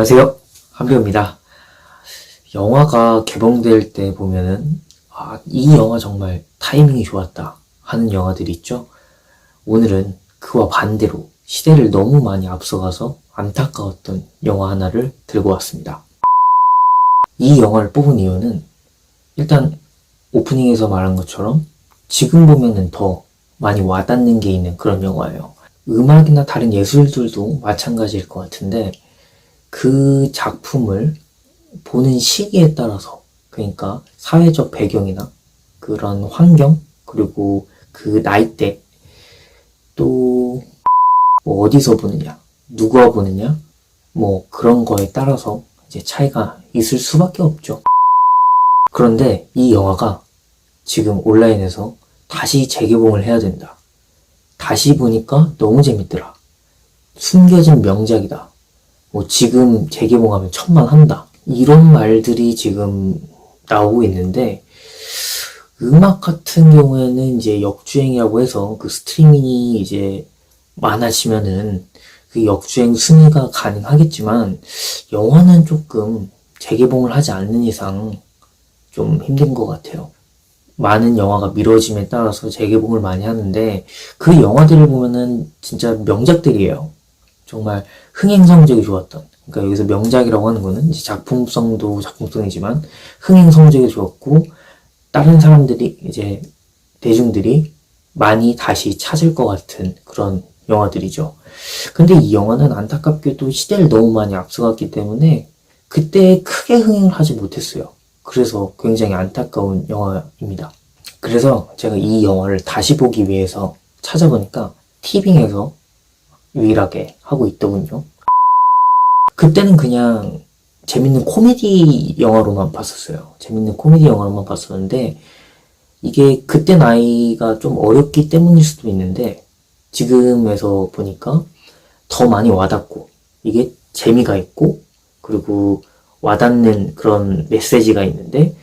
안녕하세요. 한배우입니다. 영화가 개봉될 때 보면은, 아, 이 영화 정말 타이밍이 좋았다 하는 영화들이 있죠. 오늘은 그와 반대로 시대를 너무 많이 앞서가서 안타까웠던 영화 하나를 들고 왔습니다. 이 영화를 뽑은 이유는 일단 오프닝에서 말한 것처럼 지금 보면은 더 많이 와닿는 게 있는 그런 영화예요. 음악이나 다른 예술들도 마찬가지일 것 같은데 그 작품을 보는 시기에 따라서 그러니까 사회적 배경이나 그런 환경 그리고 그 나이대 또 뭐 어디서 보느냐 누구와 보느냐 뭐 그런 거에 따라서 이제 차이가 있을 수밖에 없죠. 그런데 이 영화가 지금 온라인에서 다시 재개봉을 해야 된다. 다시 보니까 너무 재밌더라. 숨겨진 명작이다. 뭐 지금 재개봉하면 천만 한다. 이런 말들이 지금 나오고 있는데 음악 같은 경우에는 이제 역주행이라고 해서 그 스트리밍이 이제 많아지면은 그 역주행 순위가 가능하겠지만 영화는 조금 재개봉을 하지 않는 이상 좀 힘든 것 같아요. 많은 영화가 미뤄짐에 따라서 재개봉을 많이 하는데 그 영화들을 보면은 진짜 명작들이에요. 정말 흥행 성적이 좋았던. 그러니까 여기서 명작이라고 하는 거는 작품성도 작품성이지만 흥행 성적이 좋았고 다른 사람들이 이제 대중들이 많이 다시 찾을 것 같은 그런 영화들이죠. 근데 이 영화는 안타깝게도 시대를 너무 많이 앞서갔기 때문에 그때 크게 흥행을 하지 못했어요. 그래서 굉장히 안타까운 영화입니다. 그래서 제가 이 영화를 다시 보기 위해서 찾아보니까 티빙에서 유일하게 하고 있더군요. 그때는 그냥 재밌는 코미디 영화로만 봤었어요. 재밌는 코미디 영화로만 봤었는데 이게 그때 나이가 좀 어렸기 때문일 수도 있는데 지금에서 보니까 더 많이 와닿고 이게 재미가 있고 그리고 와닿는 그런 메시지가 있는데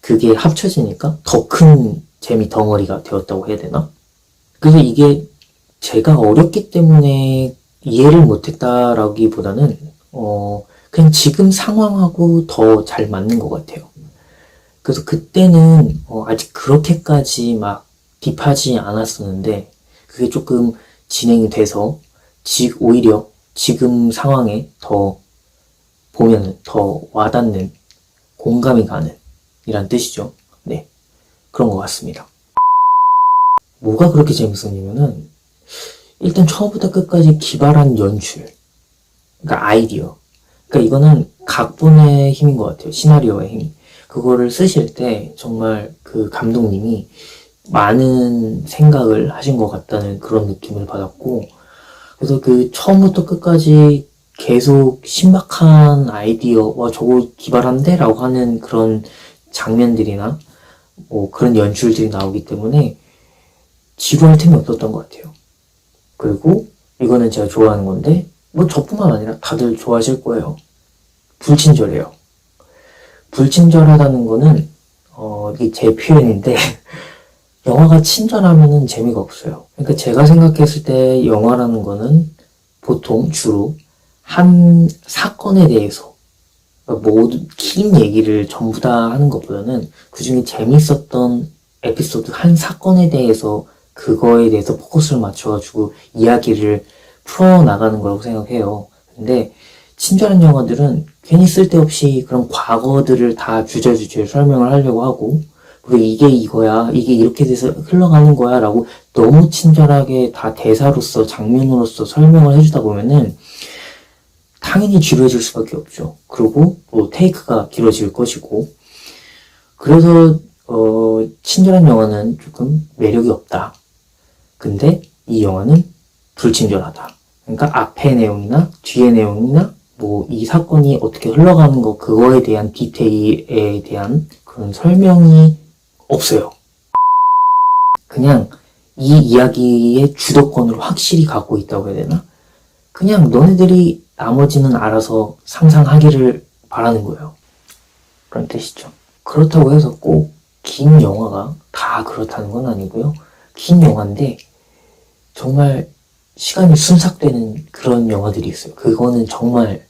그게 합쳐지니까 더 큰 재미 덩어리가 되었다고 해야 되나? 그래서 이게 제가 어렸기 때문에 이해를 못했다라기보다는 어 그냥 지금 상황하고 더 잘 맞는 것 같아요. 그래서 그때는 어, 아직 그렇게까지 막 딥하지 않았었는데 그게 조금 진행이 돼서 지, 오히려 지금 상황에 더 보면 더 와닿는 공감이 가는 이란 뜻이죠. 네. 그런 것 같습니다. 뭐가 그렇게 재밌었냐면은 일단 처음부터 끝까지 기발한 연출. 그러니까 아이디어. 그러니까 이거는 각본의 힘인 것 같아요. 시나리오의 힘. 그거를 쓰실 때 정말 그 감독님이 많은 생각을 하신 것 같다는 그런 느낌을 받았고, 그래서 그 처음부터 끝까지 계속 신박한 아이디어, 와, 저거 기발한데? 라고 하는 그런 장면들이나, 뭐 그런 연출들이 나오기 때문에 지루할 틈이 없었던 것 같아요. 그리고 이거는 제가 좋아하는 건데, 뭐 저뿐만 아니라 다들 좋아하실 거예요. 불친절해요. 불친절하다는 거는, 어, 이게 제 표현인데, 영화가 친절하면은 재미가 없어요. 그러니까 제가 생각했을 때 영화라는 거는 보통 주로 한 사건에 대해서 모두 긴 얘기를 전부 다 하는 것보다는 그 중에 재밌었던 에피소드 한 사건에 대해서 그거에 대해서 포커스를 맞춰가지고 이야기를 풀어나가는 거라고 생각해요. 근데 친절한 영화들은 괜히 쓸데없이 그런 과거들을 다 주저주저 설명을 하려고 하고 그리고 이게 이거야, 이게 이렇게 돼서 흘러가는 거야 라고 너무 친절하게 다 대사로서 장면으로서 설명을 해주다 보면은 당연히 지루해질 수밖에 없죠. 그리고 또 테이크가 길어질 것이고 그래서 어, 친절한 영화는 조금 매력이 없다. 근데 이 영화는 불친절하다. 그러니까 앞의 내용이나 뒤의 내용이나 뭐 이 사건이 어떻게 흘러가는 거 그거에 대한 디테일에 대한 그런 설명이 없어요. 그냥 이 이야기의 주도권을 확실히 갖고 있다고 해야 되나? 그냥 너네들이 나머지는 알아서 상상하기를 바라는 거예요. 그런 뜻이죠. 그렇다고 해서 꼭 긴 영화가 다 그렇다는 건 아니고요. 긴 영화인데 정말 시간이 순삭되는 그런 영화들이 있어요. 그거는 정말